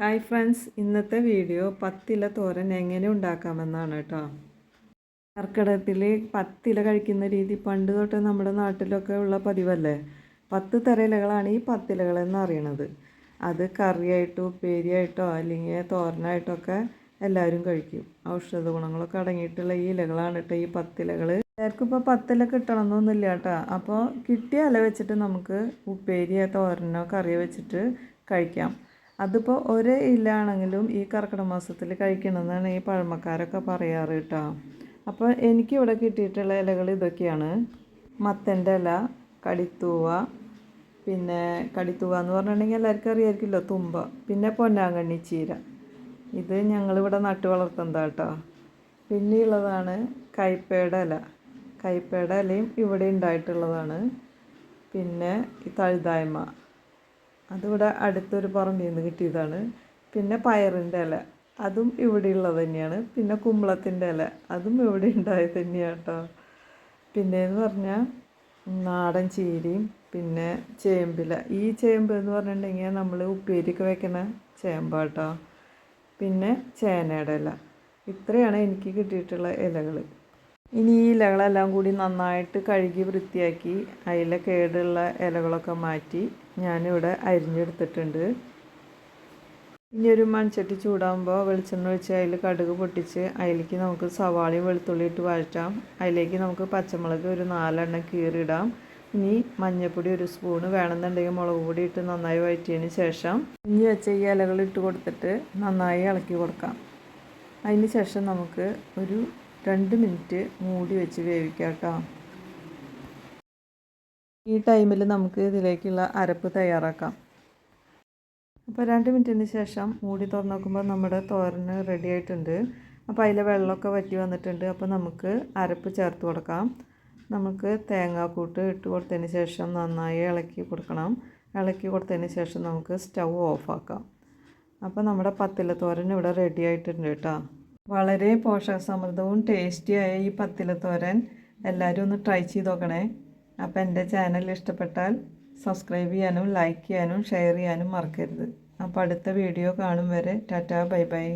Hi friends ഇന്നത്തെ video പത്തില തോരൻ എങ്ങനെ ഉണ്ടാക്കാമെന്നാണ് കേട്ടോ. കർക്കിടകത്തിൽ പത്തില കഴിക്കുന്ന രീതി പണ്ട് തൊട്ട് നമ്മുടെ നാട്ടിലൊക്കെ ഉള്ള പതിവല്ലേ? പത്ത് തരയിലകളാണ് ഈ പത്തിലകളെന്ന് അറിയണത്. അത് കറിയായിട്ടോ ഉപ്പേരിയായിട്ടോ അല്ലെങ്കിൽ തോരനായിട്ടോ ഒക്കെ എല്ലാവരും കഴിക്കും. ഔഷധ ഗുണങ്ങളൊക്കെ അടങ്ങിയിട്ടുള്ള ഈ ഇലകളാണ് കേട്ടോ ഈ പത്തിലകൾ എല്ലാവർക്കും ഇപ്പോൾ പത്തില കിട്ടണമെന്നൊന്നുമില്ല കേട്ടോ. അപ്പോൾ കിട്ടിയ ഇല വെച്ചിട്ട് നമുക്ക് ഉപ്പേരിയോ തോരനോ കറിയോ വെച്ചിട്ട് കഴിക്കാം. അതിപ്പോൾ ഒരേ ഇല്ലാണെങ്കിലും ഈ കർക്കിടക മാസത്തിൽ കഴിക്കണമെന്നാണ് ഈ പഴമക്കാരൊക്കെ പറയാറ് കേട്ടോ അപ്പോൾ എനിക്കിവിടെ കിട്ടിയിട്ടുള്ള ഇലകൾ ഇതൊക്കെയാണ്. മത്തന്റെ ഇല കടിത്തൂവ പിന്നെ കടിത്തൂവ എന്ന് പറഞ്ഞിട്ടുണ്ടെങ്കിൽ എല്ലാവർക്കും അറിയാമായിരിക്കുമല്ലോ തുമ്പ പിന്നെ പൊന്നാങ്കണ്ണി ചീര. ഇത് ഞങ്ങളിവിടെ നട്ടു വളർത്തുന്നതാണ് കേട്ടോ പിന്നെയുള്ളതാണ് കൈപ്പയുടെ ഇല. കൈപ്പയുടെ ഇലയും ഇവിടെ ഉണ്ടായിട്ടുള്ളതാണ്. പിന്നെ ഈ തഴുതായ്മ. അതിവിടെ അടുത്തൊരു പറമ്പിൽ നിന്ന് കിട്ടിയതാണ്. പിന്നെ പയറിന്റെ ഇല അതും ഇവിടെ ഉള്ളത് തന്നെയാണ്. പിന്നെ കുമ്പളത്തിന്റെ ഇല അതും ഇവിടെ ഉണ്ടായത് തന്നെയാണ് കേട്ടോ പിന്നെയെന്ന് പറഞ്ഞാൽ നാടൻ ചീരയും പിന്നെ ചേമ്പില ഈ ചേമ്പ് എന്ന് പറഞ്ഞിട്ടുണ്ടെങ്കിൽ നമ്മൾ ഉപ്പേരിക്ക് വെക്കുന്ന വെക്കണ ചേമ്പാട്ടോ പിന്നെ ചേനയുടെ ഇല. ഇത്രയാണ് എനിക്ക് കിട്ടിയിട്ടുള്ള ഇലകൾ. ഇനി ഈ ഇലകളെല്ലാം കൂടി നന്നായിട്ട് കഴുകി വൃത്തിയാക്കി അതിലെ കേടുള്ള ഇലകളൊക്കെ മാറ്റി ഞാനിവിടെ അരിഞ്ഞെടുത്തിട്ടുണ്ട്. ഇനി ഒരു മൺചട്ടി ചൂടാകുമ്പോൾ വെളിച്ചെണ്ണ ഒഴിച്ച് അതിൽ കടുക് പൊട്ടിച്ച് അതിലേക്ക് നമുക്ക് സവാളയും വെളുത്തുള്ളി ഇട്ട് വഴറ്റാം. അതിലേക്ക് നമുക്ക് പച്ചമുളക് ഒരു നാലെണ്ണം കീറിയിടാം. ഇനി മഞ്ഞൾപ്പൊടി ഒരു സ്പൂണ് വേണമെന്നുണ്ടെങ്കിൽ മുളക് പൊടി ഇട്ട് നന്നായി വഴറ്റിയതിന് ശേഷം ഇനി വെച്ച ഈ ഇലകൾ ഇട്ട് കൊടുത്തിട്ട് നന്നായി ഇളക്കി കൊടുക്കാം. അതിന് ശേഷം നമുക്ക് ഒരു രണ്ട് മിനിറ്റ് മൂടി വെച്ച് വേവിക്കാം കേട്ടോ. ഈ ടൈമിൽ നമുക്ക് ഇതിലേക്കുള്ള അരപ്പ് തയ്യാറാക്കാം. അപ്പോൾ രണ്ട് മിനിറ്റിന് ശേഷം മൂടി തുറന്ന് നോക്കുമ്പോൾ നമ്മുടെ തോരന് റെഡി ആയിട്ടുണ്ട്. അപ്പോൾ അതിലെ വെള്ളമൊക്കെ വറ്റി വന്നിട്ടുണ്ട്. അപ്പോൾ നമുക്ക് അരപ്പ് ചേർത്ത് കൊടുക്കാം. നമുക്ക് തേങ്ങാക്കൂട്ട് ഇട്ട് കൊടുത്തതിന് ശേഷം നന്നായി ഇളക്കി കൊടുക്കണം. ഇളക്കി കൊടുത്തതിന് ശേഷം നമുക്ക് സ്റ്റൗ ഓഫാക്കാം അപ്പോൾ നമ്മുടെ പത്തില തോരൻ ഇവിടെ റെഡി ആയിട്ടുണ്ട് കേട്ടോ. വളരെ പോഷകസമൃദ്ധവും ടേസ്റ്റിയായ ഈ പത്തില തോരൻ എല്ലാവരും ഒന്ന് ട്രൈ ചെയ്ത് നോക്കണേ. അപ്പോൾ എന്റെ ചാനൽ ഇഷ്ടപ്പെട്ടാൽ സബ്സ്ക്രൈബ് ചെയ്യാനും ലൈക്ക് ചെയ്യാനും ഷെയർ ചെയ്യാനും മറക്കരുത്. അപ്പോൾ അടുത്ത വീഡിയോ കാണും വരെ. Tata bye bye.